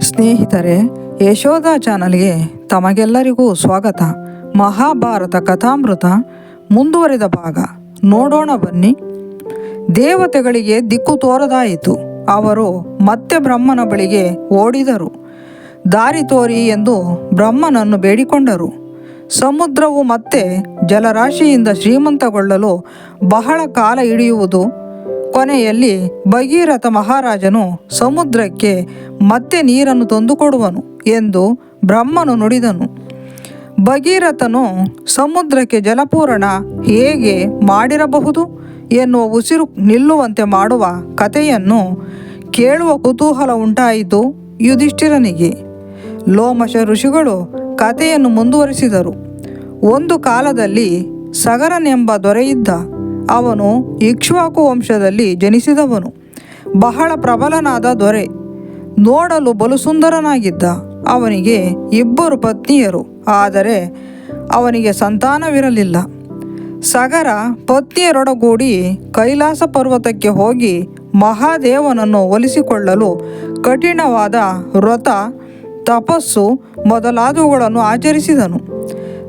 ಸ್ನೇಹಿತರೆ, ಯಶೋಧ ಚಾನಲ್ಗೆ ತಮಗೆಲ್ಲರಿಗೂ ಸ್ವಾಗತ. ಮಹಾಭಾರತ ಕಥಾಮೃತ ಮುಂದುವರಿದ ಭಾಗ. ನೋಡೋಣ ಬನ್ನಿ. ದೇವತೆಗಳಿಗೆ ದಿಕ್ಕು ತೋರದಾಯಿತು. ಅವರು ಮತ್ತೆ ಬ್ರಹ್ಮನ ಬಳಿಗೆ ಓಡಿದರು. ದಾರಿ ತೋರಿ ಎಂದು ಬ್ರಹ್ಮನನ್ನು ಬೇಡಿಕೊಂಡರು. ಸಮುದ್ರವು ಮತ್ತೆ ಜಲರಾಶಿಯಿಂದ ಶ್ರೀಮಂತಗೊಳ್ಳಲು ಬಹಳ ಕಾಲ ಹಿಡಿಯುವುದು ಕೊನೆಯಲ್ಲಿ ಭಗೀರಥ ಮಹಾರಾಜನು ಸಮುದ್ರಕ್ಕೆ ಮತ್ತೆ ನೀರನ್ನು ತಂದುಕೊಡುವನು ಎಂದು ಬ್ರಹ್ಮನು ನುಡಿದನು. ಭಗೀರಥನು ಸಮುದ್ರಕ್ಕೆ ಜಲಪೂರಣ ಹೇಗೆ ಮಾಡಿರಬಹುದು ಎನ್ನುವ ಉಸಿರು ನಿಲ್ಲುವಂತೆ ಮಾಡುವ ಕಥೆಯನ್ನು ಕೇಳುವ ಕುತೂಹಲ ಉಂಟಾಯಿತು ಯುಧಿಷ್ಠಿರನಿಗೆ. ಲೋಮಶ ಋಷಿಗಳು ಕಥೆಯನ್ನು ಮುಂದುವರಿಸಿದರು. ಒಂದು ಕಾಲದಲ್ಲಿ ಸಗರನೆಂಬ ದೊರೆಯಿದ್ದ ಅವನು ಇಕ್ಷ್ವಾಕು ವಂಶದಲ್ಲಿ ಜನಿಸಿದವನು. ಬಹಳ ಪ್ರಬಲನಾದ ದೊರೆ. ನೋಡಲು ಬಲು ಸುಂದರನಾಗಿದ್ದ ಅವನಿಗೆ ಇಬ್ಬರು ಪತ್ನಿಯರು. ಆದರೆ ಅವನಿಗೆ ಸಂತಾನವಿರಲಿಲ್ಲ. ಸಗರ ಪತ್ನಿಯರೊಡಗೂಡಿ ಕೈಲಾಸ ಪರ್ವತಕ್ಕೆ ಹೋಗಿ ಮಹಾದೇವನನ್ನು ಒಲಿಸಿಕೊಳ್ಳಲು ಕಠಿಣವಾದ ವ್ರತ, ತಪಸ್ಸು ಮೊದಲಾದವುಗಳನ್ನು ಆಚರಿಸಿದನು.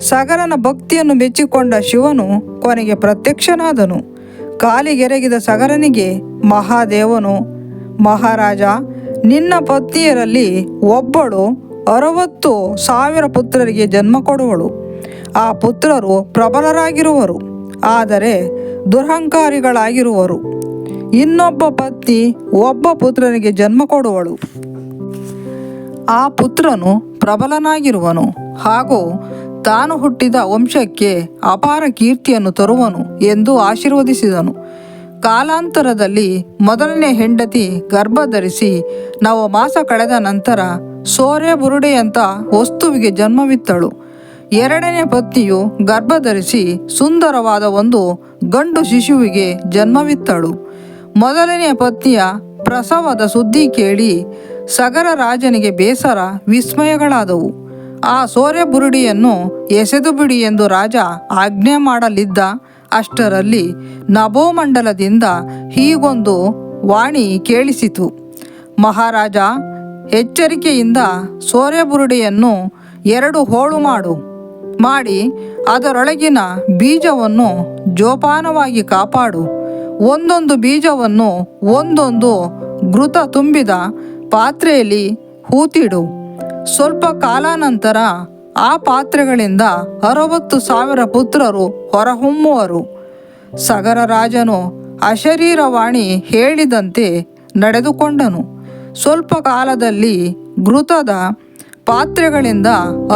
ಸಗರನ ಭಕ್ತಿಯನ್ನು ಮೆಚ್ಚಿಕೊಂಡ ಶಿವನು ಕೊನೆಗೆ ಪ್ರತ್ಯಕ್ಷನಾದನು. ಕಾಲಿಗೆರಗಿದ ಸಗರನಿಗೆ, ಮಹಾದೇವನು, ಮಹಾರಾಜ, ನಿನ್ನ ಪತ್ನಿಯರಲ್ಲಿ ಒಬ್ಬಳು ಅರವತ್ತು ಸಾವಿರ ಪುತ್ರರಿಗೆ ಜನ್ಮ ಕೊಡುವಳು. ಆ ಪುತ್ರರು ಪ್ರಬಲರಾಗಿರುವರು, ಆದರೆ ದುರಹಂಕಾರಿಗಳಾಗಿರುವರು. ಇನ್ನೊಬ್ಬ ಪತ್ನಿ ಒಬ್ಬ ಪುತ್ರನಿಗೆ ಜನ್ಮ ಕೊಡುವಳು. ಆ ಪುತ್ರನು ಪ್ರಬಲನಾಗಿರುವನು ಹಾಗೂ ತಾನು ಹುಟ್ಟಿದ ವಂಶಕ್ಕೆ ಅಪಾರ ಕೀರ್ತಿಯನ್ನು ತರುವನು ಎಂದು ಆಶೀರ್ವದಿಸಿದನು. ಕಾಲಾಂತರದಲ್ಲಿ ಮೊದಲನೇ ಹೆಂಡತಿ ಗರ್ಭ ಧರಿಸಿ ನಾವು ಮಾಸ ಕಳೆದ ನಂತರ ಸೋರೆ ಬುರುಡೆಯಂಥ ವಸ್ತುವಿಗೆ ಜನ್ಮವಿತ್ತಳು. ಎರಡನೇ ಪತ್ನಿಯು ಗರ್ಭ ಧರಿಸಿ ಸುಂದರವಾದ ಒಂದು ಗಂಡು ಶಿಶುವಿಗೆ ಜನ್ಮವಿತ್ತಳು. ಮೊದಲನೆಯ ಪತ್ನಿಯ ಪ್ರಸವದ ಸುದ್ದಿ ಕೇಳಿ ಸಗರ ರಾಜನಿಗೆ ಬೇಸರ, ವಿಸ್ಮಯಗಳಾದವು. ಆ ಸೋರೆ ಬುರುಡಿಯನ್ನು ಎಸೆದು ಬಿಡಿ ಎಂದು ರಾಜ ಆಜ್ಞೆ ಮಾಡಲಿದ್ದ ಅಷ್ಟರಲ್ಲಿ ನಭೋಮಂಡಲದಿಂದ ಹೀಗೊಂದು ವಾಣಿ ಕೇಳಿಸಿತು. ಮಹಾರಾಜ, ಎಚ್ಚರಿಕೆಯಿಂದ ಸೋರೆ ಬುರುಡಿಯನ್ನು ಎರಡು ಹೋಳು ಮಾಡು. ಮಾಡಿ ಅದರೊಳಗಿನ ಬೀಜವನ್ನು ಜೋಪಾನವಾಗಿ ಕಾಪಾಡು. ಒಂದೊಂದು ಬೀಜವನ್ನು ಒಂದೊಂದು ಘೃತ ತುಂಬಿದ ಪಾತ್ರೆಯಲ್ಲಿ ಹೂತಿಡು. ಸ್ವಲ್ಪ ಕಾಲಾನಂತರ ಆ ಪಾತ್ರೆಗಳಿಂದ ಅರವತ್ತು ಸಾವಿರ ಪುತ್ರರು ಹೊರಹೊಮ್ಮುವರು. ಸಗರ ರಾಜನು ಅಶರೀರವಾಣಿ ಹೇಳಿದಂತೆ ನಡೆದುಕೊಂಡನು. ಸ್ವಲ್ಪ ಕಾಲದಲ್ಲಿ ಘೃತದ ಪಾತ್ರೆಗಳಿಂದ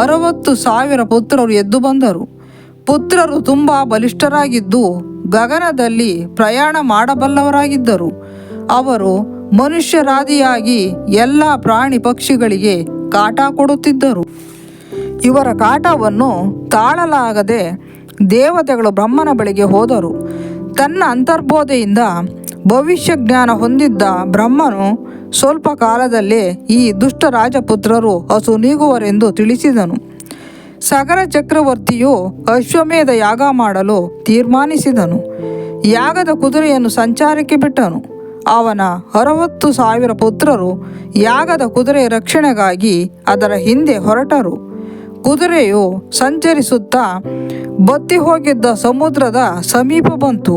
ಅರವತ್ತು ಸಾವಿರ ಪುತ್ರರು ಎದ್ದು ಬಂದರು. ಪುತ್ರರು ತುಂಬ ಬಲಿಷ್ಠರಾಗಿದ್ದು ಗಗನದಲ್ಲಿ ಪ್ರಯಾಣ ಮಾಡಬಲ್ಲವರಾಗಿದ್ದರು. ಅವರು ಮನುಷ್ಯರಾದಿಯಾಗಿ ಎಲ್ಲ ಪ್ರಾಣಿ ಪಕ್ಷಿಗಳಿಗೆ ಕಾಟ ಕೊಡುತ್ತಿದ್ದರು. ಇವರ ಕಾಟವನ್ನು ತಾಳಲಾಗದೆ ದೇವತೆಗಳು ಬ್ರಹ್ಮನ ಬಳಿಗೆ ಹೋದರು. ತನ್ನ ಅಂತರ್ಬೋಧೆಯಿಂದ ಭವಿಷ್ಯ ಜ್ಞಾನ ಹೊಂದಿದ್ದ ಬ್ರಹ್ಮನು ಸ್ವಲ್ಪ ಕಾಲದಲ್ಲೇ ಈ ದುಷ್ಟ ರಾಜಪುತ್ರರು ಹಸು ನೀಗುವರೆಂದು ತಿಳಿಸಿದನು. ಸಗರ ಚಕ್ರವರ್ತಿಯು ಅಶ್ವಮೇಧ ಯಾಗ ಮಾಡಲು ತೀರ್ಮಾನಿಸಿದನು. ಯಾಗದ ಕುದುರೆಯನ್ನು ಸಂಚಾರಕ್ಕೆ ಬಿಟ್ಟನು. ಅವನ ಅರವತ್ತು ಸಾವಿರ ಪುತ್ರರು ಯಾಗದ ಕುದುರೆ ರಕ್ಷಣೆಗಾಗಿ ಅದರ ಹಿಂದೆ ಹೊರಟರು. ಕುದುರೆಯು ಸಂಚರಿಸುತ್ತಾ ಬತ್ತಿ ಹೋಗಿದ್ದ ಸಮುದ್ರದ ಸಮೀಪ ಬಂತು.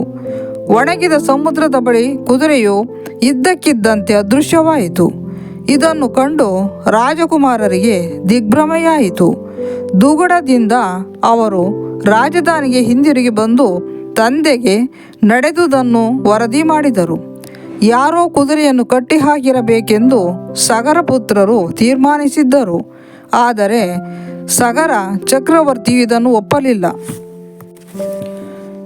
ಒಣಗಿದ ಸಮುದ್ರದ ಬಳಿ ಕುದುರೆಯು ಇದ್ದಕ್ಕಿದ್ದಂತೆ ಅದೃಶ್ಯವಾಯಿತು. ಇದನ್ನು ಕಂಡು ರಾಜಕುಮಾರರಿಗೆ ದಿಗ್ಭ್ರಮೆಯಾಯಿತು. ದುಗುಡದಿಂದ ಅವರು ರಾಜಧಾನಿಗೆ ಹಿಂದಿರುಗಿ ಬಂದು ತಂದೆಗೆ ನಡೆದುದನ್ನು ವರದಿ ಮಾಡಿದರು. ಯಾರೋ ಕುದುರೆಯನ್ನು ಕಟ್ಟಿಹಾಕಿರಬೇಕೆಂದು ಸಗರ ಪುತ್ರರು ತೀರ್ಮಾನಿಸಿದ್ದರು. ಆದರೆ ಸಗರ ಚಕ್ರವರ್ತಿಯು ಇದನ್ನು ಒಪ್ಪಲಿಲ್ಲ.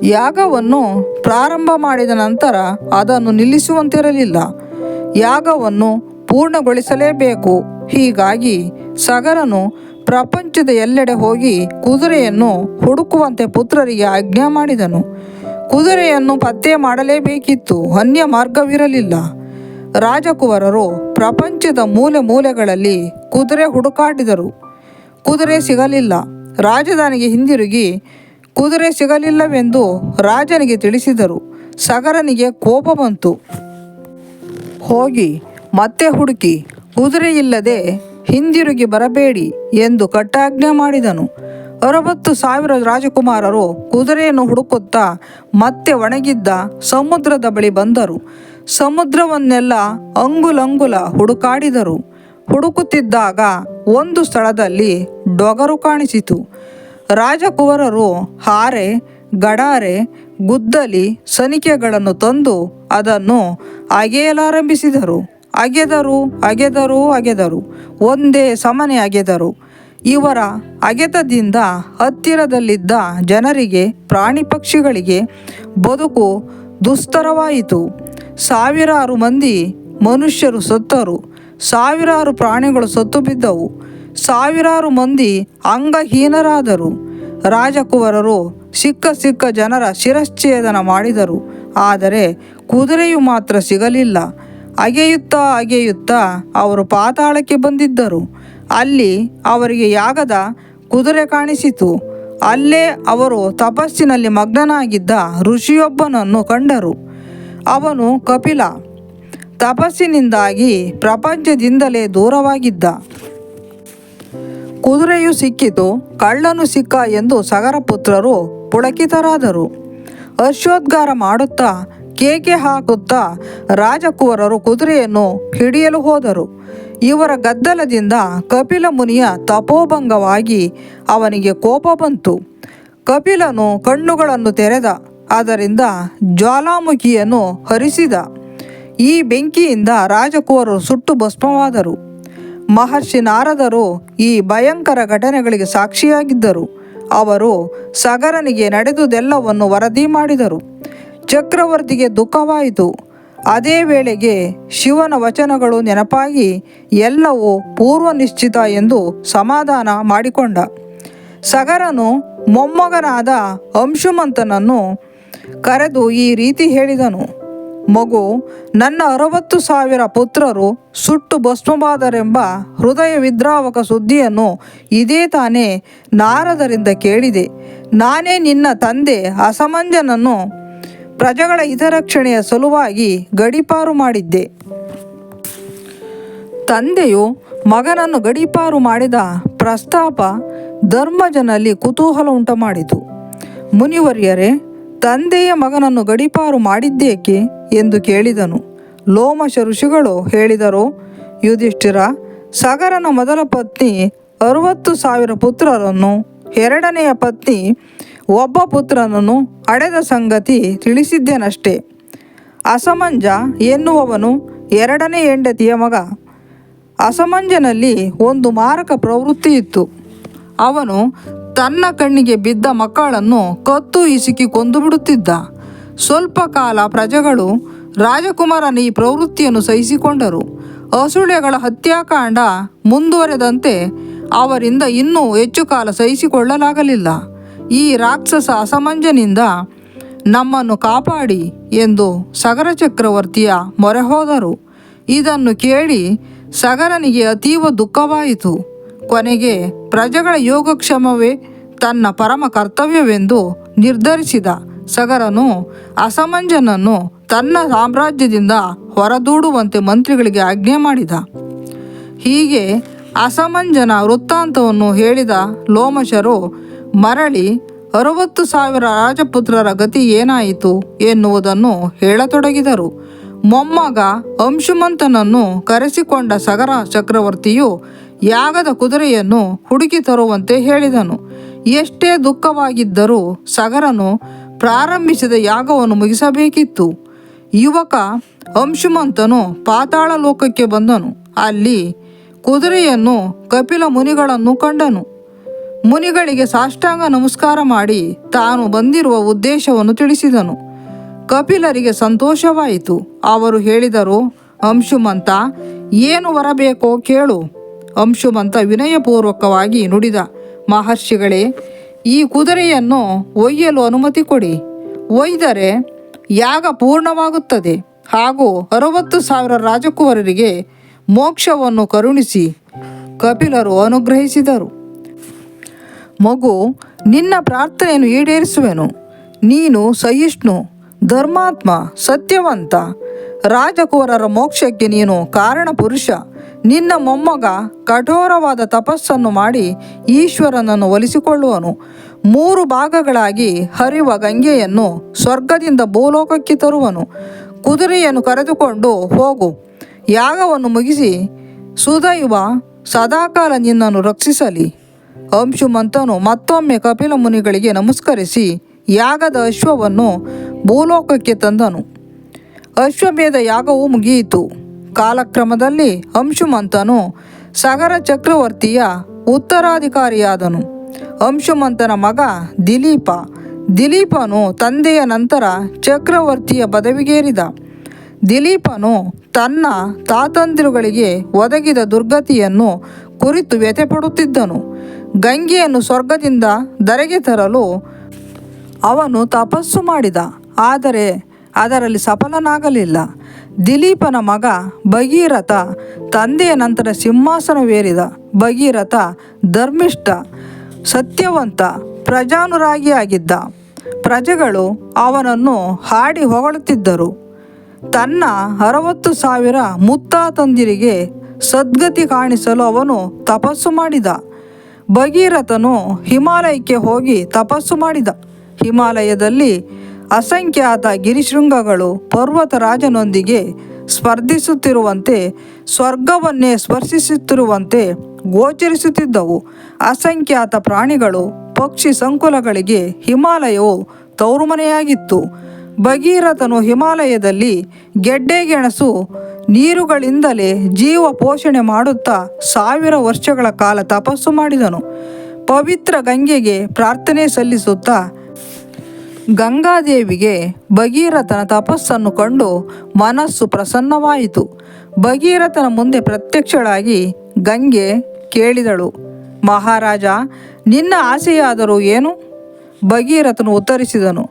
ಯಾಗವನ್ನು ಪ್ರಾರಂಭ ಮಾಡಿದ ನಂತರ ಅದನ್ನು ನಿಲ್ಲಿಸುವಂತಿರಲಿಲ್ಲ. ಯಾಗವನ್ನು ಪೂರ್ಣಗೊಳಿಸಲೇಬೇಕು. ಹೀಗಾಗಿ ಸಗರನು ಪ್ರಪಂಚದ ಎಲ್ಲೆಡೆ ಹೋಗಿ ಕುದುರೆಯನ್ನು ಹುಡುಕುವಂತೆ ಪುತ್ರರಿಗೆ ಆಜ್ಞೆ ಮಾಡಿದನು ಕುದುರೆಯನ್ನು ಪತ್ತೆ ಮಾಡಲೇಬೇಕಿತ್ತು. ಅನ್ಯ ಮಾರ್ಗವಿರಲಿಲ್ಲ ರಾಜಕುವರರು ಪ್ರಪಂಚದ ಮೂಲೆ ಮೂಲೆಗಳಲ್ಲಿ ಕುದುರೆ ಹುಡುಕಾಡಿದರು. ಕುದುರೆ ಸಿಗಲಿಲ್ಲ. ರಾಜಧಾನಿಗೆ ಹಿಂದಿರುಗಿ ಕುದುರೆ ಸಿಗಲಿಲ್ಲವೆಂದು ರಾಜನಿಗೆ ತಿಳಿಸಿದರು. ಸಗರನಿಗೆ ಕೋಪ ಬಂತು. ಹೋಗಿ, ಮತ್ತೆ ಹುಡುಕಿ, ಕುದುರೆಯಿಲ್ಲದೆ ಹಿಂದಿರುಗಿ ಬರಬೇಡಿ ಎಂದು ಕಟ್ಟಾಜ್ಞೆ ಮಾಡಿದನು. ಅರವತ್ತು ಸಾವಿರ ರಾಜಕುಮಾರರು ಕುದುರೆಯನ್ನು ಹುಡುಕುತ್ತಾ ಮತ್ತೆ ಒಣಗಿದ್ದ ಸಮುದ್ರದ ಬಳಿ ಬಂದರು. ಸಮುದ್ರವನ್ನೆಲ್ಲ ಅಂಗುಲಂಗುಲ ಹುಡುಕಾಡಿದರು. ಹುಡುಕುತ್ತಿದ್ದಾಗ ಒಂದು ಸ್ಥಳದಲ್ಲಿ ಡೊಗರು ಕಾಣಿಸಿತು. ರಾಜಕುವರರು ಹಾರೆ, ಗಡಾರೆ, ಗುದ್ದಲಿ, ಸನಿಕೆಗಳನ್ನು ತಂದು ಅದನ್ನು ಅಗೆಯಲಾರಂಭಿಸಿದರು. ಅಗೆದರು ಅಗೆದರು ಅಗೆದರು, ಒಂದೇ ಸಮನೆ ಅಗೆದರು. ಇವರ ಅಗೆತದಿಂದ ಹತ್ತಿರದಲ್ಲಿದ್ದ ಜನರಿಗೆ ಪ್ರಾಣಿ ಪಕ್ಷಿಗಳಿಗೆ ಬದುಕು ದುಸ್ತರವಾಯಿತು. ಸಾವಿರಾರು ಮಂದಿ ಮನುಷ್ಯರು ಸತ್ತರು, ಸಾವಿರಾರು ಪ್ರಾಣಿಗಳು ಸತ್ತು ಬಿದ್ದವು, ಸಾವಿರಾರು ಮಂದಿ ಅಂಗಹೀನರಾದರು. ರಾಜಕುವರರು ಸಿಕ್ಕ ಸಿಕ್ಕ ಜನರ ಶಿರಶ್ಛೇದನ ಮಾಡಿದರು, ಆದರೆ ಕುದುರೆಯು ಮಾತ್ರ ಸಿಗಲಿಲ್ಲ. ಅಗೆಯುತ್ತಾ ಅಗೆಯುತ್ತಾ ಅವರು ಪಾತಾಳಕ್ಕೆ ಬಂದಿದ್ದರು. ಅಲ್ಲಿ ಅವರಿಗೆ ಯಾಗದ ಕುದುರೆ ಕಾಣಿಸಿತು. ಅಲ್ಲೇ ಅವರು ತಪಸ್ಸಿನಲ್ಲಿ ಮಗ್ನನಾಗಿದ್ದ ಋಷಿಯೊಬ್ಬನನ್ನು ಕಂಡರು. ಅವನು ಕಪಿಲ, ತಪಸ್ಸಿನಿಂದಾಗಿ ಪ್ರಪಂಚದಿಂದಲೇ ದೂರವಾಗಿದ್ದ. ಕುದುರೆಯು ಸಿಕ್ಕಿತು, ಕಳ್ಳನು ಸಿಕ್ಕ ಎಂದು ಸಗರ ಪುತ್ರರು ಪುಳಕಿತರಾದರು. ಹರ್ಷೋದ್ಗಾರ ಮಾಡುತ್ತಾ ಕೇಕೆ ಹಾಕುತ್ತಾ ರಾಜಕುವರರು ಕುದುರೆಯನ್ನು ಹಿಡಿಯಲು ಹೋದರು. ಇವರ ಗದ್ದಲದಿಂದ ಕಪಿಲ ಮುನಿಯ ತಪೋಭಂಗವಾಗಿ ಅವನಿಗೆ ಕೋಪ ಬಂತು. ಕಪಿಲನು ಕಣ್ಣುಗಳನ್ನು ತೆರೆದ, ಅದರಿಂದ ಜ್ವಾಲಾಮುಖಿಯನ್ನು ಹರಿಸಿದ. ಈ ಬೆಂಕಿಯಿಂದ ರಾಜಕುವರು ಸುಟ್ಟು ಭಸ್ಮವಾದರು. ಮಹರ್ಷಿ ನಾರದರು ಈ ಭಯಂಕರ ಘಟನೆಗಳಿಗೆ ಸಾಕ್ಷಿಯಾಗಿದ್ದರು. ಅವರು ಸಗರನಿಗೆ ನಡೆದುದೆಲ್ಲವನ್ನು ವರದಿ ಮಾಡಿದರು. ಚಕ್ರವರ್ತಿಗೆ ದುಃಖವಾಯಿತು. ಅದೇ ವೇಳೆಗೆ ಶಿವನ ವಚನಗಳು ನೆನಪಾಗಿ ಎಲ್ಲವೂ ಪೂರ್ವ ನಿಶ್ಚಿತ ಎಂದು ಸಮಾಧಾನ ಮಾಡಿಕೊಂಡ. ಸಗರನು ಮೊಮ್ಮಗನಾದ ಅಂಶುಮಂತನನ್ನು ಕರೆದು ಈ ರೀತಿ ಹೇಳಿದನು. ಮಗು, ನನ್ನ ಅರವತ್ತು ಸಾವಿರ ಪುತ್ರರು ಸುಟ್ಟು ಭಸ್ಮವಾದರೆಂಬ ಹೃದಯ ವಿದ್ರಾವಕ ಸುದ್ದಿಯನ್ನು ಇದೇ ತಾನೇ ನಾರದರಿಂದ ಕೇಳಿದೆ. ನಾನೇ ನಿನ್ನ ತಂದೆ ಅಸಮಂಜನನ್ನು ಪ್ರಜೆಗಳ ಹಿತರಕ್ಷಣೆಯ ಸಲುವಾಗಿ ಗಡೀಪಾರು ಮಾಡಿದ್ದೆ. ತಂದೆಯು ಮಗನನ್ನು ಗಡೀಪಾರು ಮಾಡಿದ ಪ್ರಸ್ತಾಪ ಧರ್ಮಜನಲ್ಲಿ ಕುತೂಹಲ ಉಂಟುಮಾಡಿತು. ಮುನಿವರ್ಯರೇ, ತಂದೆಯ ಮಗನನ್ನು ಗಡೀಪಾರು ಮಾಡಿದ್ದೇಕೆ ಎಂದು ಕೇಳಿದನು. ಲೋಮಶ ಋಷಿಗಳು ಹೇಳಿದರು, ಯುಧಿಷ್ಠಿರ, ಸಗರನ ಮೊದಲ ಪತ್ನಿ ಅರುವತ್ತು ಸಾವಿರ ಪುತ್ರರನ್ನು ಎರಡನೆಯ ಪತ್ನಿ ಒಬ್ಬ ಪುತ್ರನನ್ನು ಅಡೆದ ಸಂಗತಿ ತಿಳಿಸಿದ್ದೇನಷ್ಟೇ. ಅಸಮಂಜ ಎನ್ನುವವನು ಎರಡನೇ ಹೆಂಡತಿಯ ಮಗ. ಅಸಮಂಜನಲ್ಲಿ ಒಂದು ಮಾರಕ ಪ್ರವೃತ್ತಿ ಇತ್ತು ಅವನು ತನ್ನ ಕಣ್ಣಿಗೆ ಬಿದ್ದ ಮಕ್ಕಳನ್ನು ಕತ್ತು ಇಸುಕಿ ಕೊಂದು ಬಿಡುತ್ತಿದ್ದ. ಸ್ವಲ್ಪ ಕಾಲ ಪ್ರಜೆಗಳು ರಾಜಕುಮಾರನ ಈ ಪ್ರವೃತ್ತಿಯನ್ನು ಸಹಿಸಿಕೊಂಡರು. ಅಸುಳೆಗಳ ಹತ್ಯಾಕಾಂಡ ಮುಂದುವರೆದಂತೆ ಅವರಿಂದ ಇನ್ನೂ ಹೆಚ್ಚು ಕಾಲ ಸಹಿಸಿಕೊಳ್ಳಲಾಗಲಿಲ್ಲ. ಈ ರಾಕ್ಷಸ ಅಸಮಂಜನಿಂದ ನಮ್ಮನ್ನು ಕಾಪಾಡಿ ಎಂದು ಸಗರ ಚಕ್ರವರ್ತಿಯ ಮೊರೆ ಹೋದರು. ಇದನ್ನು ಕೇಳಿ ಸಗರನಿಗೆ ಅತೀವ ದುಃಖವಾಯಿತು. ಕೊನೆಗೆ ಪ್ರಜೆಗಳ ಯೋಗಕ್ಷೇಮವೇ ತನ್ನ ಪರಮ ಕರ್ತವ್ಯವೆಂದು ನಿರ್ಧರಿಸಿದ ಸಗರನು ಅಸಮಂಜನನ್ನು ತನ್ನ ಸಾಮ್ರಾಜ್ಯದಿಂದ ಹೊರದೂಡುವಂತೆ ಮಂತ್ರಿಗಳಿಗೆ ಆಜ್ಞೆ ಮಾಡಿದ. ಹೀಗೆ ಅಸಮಂಜನ ವೃತ್ತಾಂತವನ್ನು ಹೇಳಿದ ಲೋಮಶರು ಮರಳಿ ಅರವತ್ತು ಸಾವಿರ ರಾಜಪುತ್ರರ ಗತಿ ಏನಾಯಿತು ಎನ್ನುವುದನ್ನು ಹೇಳತೊಡಗಿದರು. ಮೊಮ್ಮಗ ಅಂಶುಮಂತನನ್ನು ಕರೆಸಿಕೊಂಡ ಸಗರ ಚಕ್ರವರ್ತಿಯು ಯಾಗದ ಕುದುರೆಯನ್ನು ಹುಡುಕಿ ತರುವಂತೆ ಹೇಳಿದನು. ಎಷ್ಟೇ ದುಃಖವಾಗಿದ್ದರೂ ಸಗರನು ಪ್ರಾರಂಭಿಸಿದ ಯಾಗವನ್ನು ಮುಗಿಸಬೇಕಿತ್ತು. ಯುವಕ ಅಂಶುಮಂತನು ಪಾತಾಳ ಲೋಕಕ್ಕೆ ಬಂದನು. ಅಲ್ಲಿ ಕುದುರೆಯನ್ನು ಕಪಿಲ ಮುನಿಗಳನ್ನು ಕಂಡನು. ಮುನಿಗಳಿಗೆ ಸಾಷ್ಟಾಂಗ ನಮಸ್ಕಾರ ಮಾಡಿ ತಾನು ಬಂದಿರುವ ಉದ್ದೇಶವನ್ನು ತಿಳಿಸಿದನು. ಕಪಿಲರಿಗೆ ಸಂತೋಷವಾಯಿತು. ಅವರು ಹೇಳಿದರು ಅಂಶುಮಂತ ಏನು ಬರಬೇಕೋ ಕೇಳು. ಅಂಶುಮಂತ ವಿನಯಪೂರ್ವಕವಾಗಿ ನುಡಿದ, ಮಹರ್ಷಿಗಳೇ, ಈ ಕುದುರೆಯನ್ನು ಒಯ್ಯಲು ಅನುಮತಿ ಕೊಡಿ. ಒಯ್ದರೆ ಯಾಗ ಪೂರ್ಣವಾಗುತ್ತದೆ. ಹಾಗೂ ಅರವತ್ತು ಸಾವಿರ ರಾಜಕುವರರಿಗೆ ಮೋಕ್ಷವನ್ನು ಕರುಣಿಸಿ, ಕಪಿಲರು ಅನುಗ್ರಹಿಸಿದರು. ಮಗು ನಿನ್ನ ಪ್ರಾರ್ಥನೆಯನ್ನು ಈಡೇರಿಸುವೆನು. ನೀನು ಸಹಿಷ್ಣು, ಧರ್ಮಾತ್ಮ, ಸತ್ಯವಂತ. ರಾಜಕುವರರ ಮೋಕ್ಷಕ್ಕೆ ನೀನು ಕಾರಣ ಪುರುಷ. ನಿನ್ನ ಮೊಮ್ಮಗ ಕಠೋರವಾದ ತಪಸ್ಸನ್ನು ಮಾಡಿ ಈಶ್ವರನನ್ನು ಒಲಿಸಿಕೊಳ್ಳುವನು. ಮೂರು ಭಾಗಗಳಾಗಿ ಹರಿಯುವ ಗಂಗೆಯನ್ನು ಸ್ವರ್ಗದಿಂದ ಭೂಲೋಕಕ್ಕೆ ತರುವನು. ಕುದುರೆಯನ್ನು ಕರೆದುಕೊಂಡು ಹೋಗು. ಯಾಗವನ್ನು ಮುಗಿಸಿ ಸುದೈವ ಸದಾಕಾಲ ನಿನ್ನನ್ನು ರಕ್ಷಿಸಲಿ. ಅಂಶುಮಂತನು ಮತ್ತೊಮ್ಮೆ ಕಪಿಲ ಮುನಿಗಳಿಗೆ ನಮಸ್ಕರಿಸಿ ಯಾಗದ ಅಶ್ವವನ್ನು ಭೂಲೋಕಕ್ಕೆ ತಂದನು. ಅಶ್ವಮೇಧ ಯಾಗವು ಮುಗಿಯಿತು. ಕಾಲಕ್ರಮದಲ್ಲಿ ಅಂಶುಮಂತನು ಸಗರ ಚಕ್ರವರ್ತಿಯ ಉತ್ತರಾಧಿಕಾರಿಯಾದನು. ಅಂಶುಮಂತನ ಮಗ ದಿಲೀಪ. ದಿಲೀಪನು ತಂದೆಯ ನಂತರ ಚಕ್ರವರ್ತಿಯ ಪದವಿಗೇರಿದ. ದಿಲೀಪನು ತನ್ನ ತಾತಂದಿರುಗಳಿಗೆ ಒದಗಿದ ದುರ್ಗತಿಯನ್ನು ಕುರಿತು ವ್ಯಥೆಪಡುತ್ತಿದ್ದನು. ಗಂಗೆಯನ್ನು ಸ್ವರ್ಗದಿಂದ ಧರೆಗೆ ತರಲು ಅವನು ತಪಸ್ಸು ಮಾಡಿದ. ಆದರೆ ಅದರಲ್ಲಿ ಸಫಲನಾಗಲಿಲ್ಲ. ದಿಲೀಪನ ಮಗ ಭಗೀರಥ ತಂದೆಯ ನಂತರ ಸಿಂಹಾಸನವೇರಿದ ಭಗೀರಥ ಧರ್ಮಿಷ್ಠ, ಸತ್ಯವಂತ, ಪ್ರಜಾನುರಾಗಿಯಾಗಿದ್ದ. ಪ್ರಜೆಗಳು ಅವನನ್ನು ಹಾಡಿ ಹೊಗಳುತ್ತಿದ್ದರು. ತನ್ನ ಅರವತ್ತು ಸಾವಿರ ಮುತ್ತಾತಂದಿರಿಗೆ ಸದ್ಗತಿ ಕಾಣಿಸಲು ಅವನು ತಪಸ್ಸು ಮಾಡಿದ. ಭಗೀರಥನು ಹಿಮಾಲಯಕ್ಕೆ ಹೋಗಿ ತಪಸ್ಸು ಮಾಡಿದ. ಹಿಮಾಲಯದಲ್ಲಿ ಅಸಂಖ್ಯಾತ ಗಿರಿಶೃಂಗಗಳು ಪರ್ವತರಾಜನೊಂದಿಗೆ ಸ್ಪರ್ಧಿಸುತ್ತಿರುವಂತೆ, ಸ್ವರ್ಗವನ್ನೇ ಸ್ಪರ್ಶಿಸುತ್ತಿರುವಂತೆ ಗೋಚರಿಸುತ್ತಿದ್ದವು. ಅಸಂಖ್ಯಾತ ಪ್ರಾಣಿಗಳು, ಪಕ್ಷಿ ಸಂಕುಲಗಳಿಗೆ ಹಿಮಾಲಯವು ತೌರುಮನೆಯಾಗಿತ್ತು ಭಗೀರಥನು ಹಿಮಾಲಯದಲ್ಲಿ ಗೆಡ್ಡೆಗೆಣಸು ನೀರುಗಳಿಂದಲೇ ಜೀವ ಪೋಷಣೆ ಮಾಡುತ್ತಾ ಸಾವಿರ ವರ್ಷಗಳ ಕಾಲ ತಪಸ್ಸು ಮಾಡಿದನು. ಪವಿತ್ರ ಗಂಗೆಗೆ ಪ್ರಾರ್ಥನೆ ಸಲ್ಲಿಸುತ್ತಾ ಗಂಗಾದೇವಿಗೆ ಭಗೀರಥನ ತಪಸ್ಸನ್ನು ಕಂಡು ಮನಸ್ಸು ಪ್ರಸನ್ನವಾಯಿತು. ಭಗೀರಥನ ಮುಂದೆ ಪ್ರತ್ಯಕ್ಷಳಾಗಿ ಗಂಗೆ ಕೇಳಿದಳು, ಮಹಾರಾಜ, ನಿನ್ನ ಆಸೆಯಾದರೂ ಏನು? ಭಗೀರಥನು ಉತ್ತರಿಸಿದನು,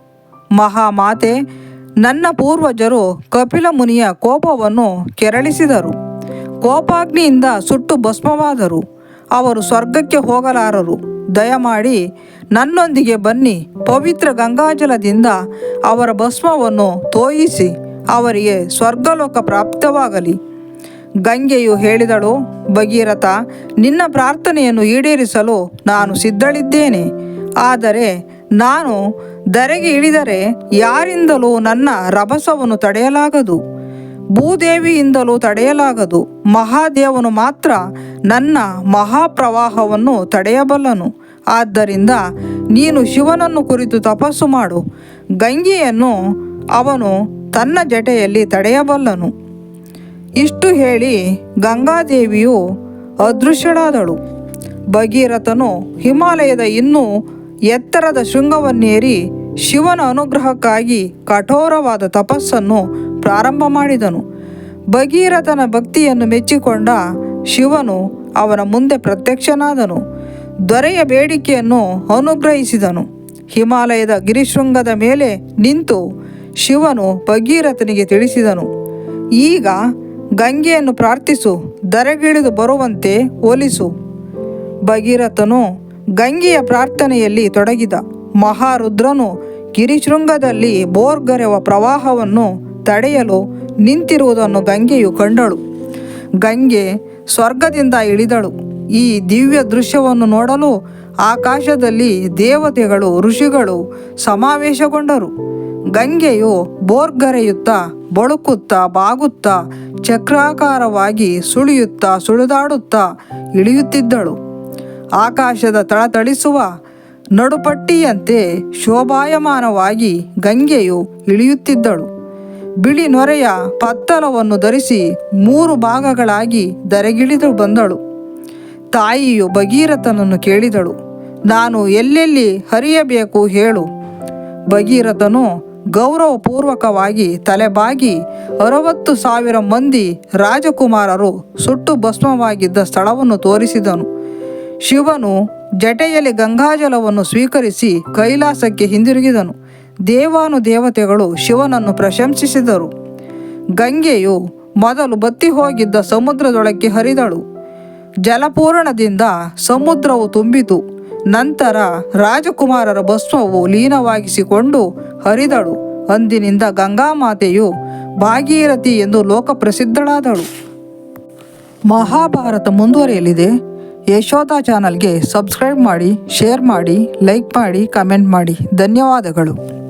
ಮಹಾಮಾತೆ ನನ್ನ ಪೂರ್ವಜರು ಕಪಿಲ ಮುನಿಯ ಕೋಪವನ್ನು ಕೆರಳಿಸಿದರು. ಕೋಪಾಗ್ನಿಯಿಂದ ಸುಟ್ಟು ಭಸ್ಮವಾದರು. ಅವರು ಸ್ವರ್ಗಕ್ಕೆ ಹೋಗಲಾರರು. ದಯಮಾಡಿ ನನ್ನೊಂದಿಗೆ ಬನ್ನಿ. ಪವಿತ್ರ ಗಂಗಾಜಲದಿಂದ ಅವರ ಭಸ್ಮವನ್ನು ತೋಯಿಸಿ, ಅವರಿಗೆ ಸ್ವರ್ಗಲೋಕ ಪ್ರಾಪ್ತವಾಗಲಿ. ಗಂಗೆಯು ಹೇಳಿದಳು, ಭಗೀರಥ, ನಿನ್ನ ಪ್ರಾರ್ಥನೆಯನ್ನು ಈಡೇರಿಸಲು ನಾನು ಸಿದ್ಧಳಿದ್ದೇನೆ. ಆದರೆ ನಾನು ಧರೆಗೆ ಇಳಿದರೆ ಯಾರಿಂದಲೂ ನನ್ನ ರಭಸವನ್ನು ತಡೆಯಲಾಗದು? ಭೂದೇವಿಯಿಂದಲೂ ತಡೆಯಲಾಗದು. ಮಹಾದೇವನು ಮಾತ್ರ ನನ್ನ ಮಹಾಪ್ರವಾಹವನ್ನು ತಡೆಯಬಲ್ಲನು. ಆದ್ದರಿಂದ ನೀನು ಶಿವನನ್ನು ಕುರಿತು ತಪಸ್ಸು ಮಾಡು. ಗಂಗೆಯನ್ನು ಅವನು ತನ್ನ ಜಟೆಯಲ್ಲಿ ತಡೆಯಬಲ್ಲನು. ಇಷ್ಟು ಹೇಳಿ ಗಂಗಾದೇವಿಯು ಅದೃಶ್ಯಳಾದಳು. ಭಗೀರಥನು ಹಿಮಾಲಯದ ಇನ್ನೂ ಎತ್ತರದ ಶೃಂಗವನ್ನೇರಿ ಶಿವನ ಅನುಗ್ರಹಕ್ಕಾಗಿ ಕಠೋರವಾದ ತಪಸ್ಸನ್ನು ಪ್ರಾರಂಭ ಮಾಡಿದನು. ಭಗೀರಥನ ಭಕ್ತಿಯನ್ನು ಮೆಚ್ಚಿಕೊಂಡ ಶಿವನು ಅವನ ಮುಂದೆ ಪ್ರತ್ಯಕ್ಷನಾದನು. ದೊರೆಯ ಬೇಡಿಕೆಯನ್ನು ಅನುಗ್ರಹಿಸಿದನು. ಹಿಮಾಲಯದ ಗಿರಿಶೃಂಗದ ಮೇಲೆ ನಿಂತು ಶಿವನು ಭಗೀರಥನಿಗೆ ತಿಳಿಸಿದನು, ಈಗ ಗಂಗೆಯನ್ನು ಪ್ರಾರ್ಥಿಸು, ದರೆಗಿಳಿದು ಬರುವಂತೆ ಒಲಿಸು. ಭಗೀರಥನು ಗಂಗೆಯ ಪ್ರಾರ್ಥನೆಯಲ್ಲಿ ತೊಡಗಿದ ಮಹಾರುದ್ರನು ಗಿರಿಶೃಂಗದಲ್ಲಿ ಬೋರ್ಗರೆವ ಪ್ರವಾಹವನ್ನು ತಡೆಯಲು ನಿಂತಿರುವುದನ್ನು ಗಂಗೆಯು ಕಂಡಳು. ಗಂಗೆ ಸ್ವರ್ಗದಿಂದ ಇಳಿದಳು. ಈ ದಿವ್ಯ ದೃಶ್ಯವನ್ನು ನೋಡಲು ಆಕಾಶದಲ್ಲಿ ದೇವತೆಗಳು, ಋಷಿಗಳು ಸಮಾವೇಶಗೊಂಡರು. ಗಂಗೆಯು ಬೋರ್ಗರೆಯುತ್ತಾ ಬಳುಕುತ್ತಾ, ಬಾಗುತ್ತಾ, ಚಕ್ರಾಕಾರವಾಗಿ ಸುಳಿಯುತ್ತಾ, ಸುಳಿದಾಡುತ್ತಾ ಇಳಿಯುತ್ತಿದ್ದಳು. ಆಕಾಶದ ತಳತಳಿಸುವ ನಡುಪಟ್ಟಿಯಂತೆ ಶೋಭಾಯಮಾನವಾಗಿ ಗಂಗೆಯು ಇಳಿಯುತ್ತಿದ್ದಳು. ಬಿಳಿ ನೊರೆಯ ಪತ್ತಲವನ್ನು ಧರಿಸಿ ಮೂರು ಭಾಗಗಳಾಗಿ ದರೆಗಿಳಿದು ಬಂದಳು. ತಾಯಿಯು ಭಗೀರಥನನ್ನು ಕೇಳಿದಳು. ನಾನು ಎಲ್ಲೆಲ್ಲಿ ಹರಿಯಬೇಕು ಹೇಳು. ಭಗೀರಥನು ಗೌರವಪೂರ್ವಕವಾಗಿ ತಲೆಬಾಗಿ ಅರವತ್ತು ಸಾವಿರ ಮಂದಿ ರಾಜಕುಮಾರರು ಸುಟ್ಟು ಭಸ್ಮವಾಗಿದ್ದ ಸ್ಥಳವನ್ನು ತೋರಿಸಿದನು. ಶಿವನು ಜಟೆಯಲ್ಲಿ ಗಂಗಾಜಲವನ್ನು ಸ್ವೀಕರಿಸಿ ಕೈಲಾಸಕ್ಕೆ ಹಿಂದಿರುಗಿದನು. ದೇವಾನು ದೇವತೆಗಳು ಶಿವನನ್ನು ಪ್ರಶಂಸಿಸಿದರು. ಗಂಗೆಯು ಮೊದಲು ಬತ್ತಿ ಹೋಗಿದ್ದ ಸಮುದ್ರದೊಳಕ್ಕೆ ಹರಿದಳು. ಜಲಪೂರಣದಿಂದ ಸಮುದ್ರವು ತುಂಬಿತು. ನಂತರ ರಾಜಕುಮಾರರ ಭಸ್ಮವು ಲೀನವಾಗಿಸಿಕೊಂಡು ಹರಿದಳು. ಅಂದಿನಿಂದ ಗಂಗಾಮಾತೆಯು ಭಾಗೀರಥಿ ಎಂದು ಲೋಕ ಪ್ರಸಿದ್ಧಳಾದಳು ಮಹಾಭಾರತ ಮುಂದುವರಿಯಲಿದೆ. ಯಶೋಧ ಚಾನಲ್ಗೆ ಸಬ್ಸ್ಕ್ರೈಬ್ ಮಾಡಿ ಶೇರ್ ಮಾಡಿ ಲೈಕ್ ಮಾಡಿ ಕಮೆಂಟ್ ಮಾಡಿ. ಧನ್ಯವಾದಗಳು.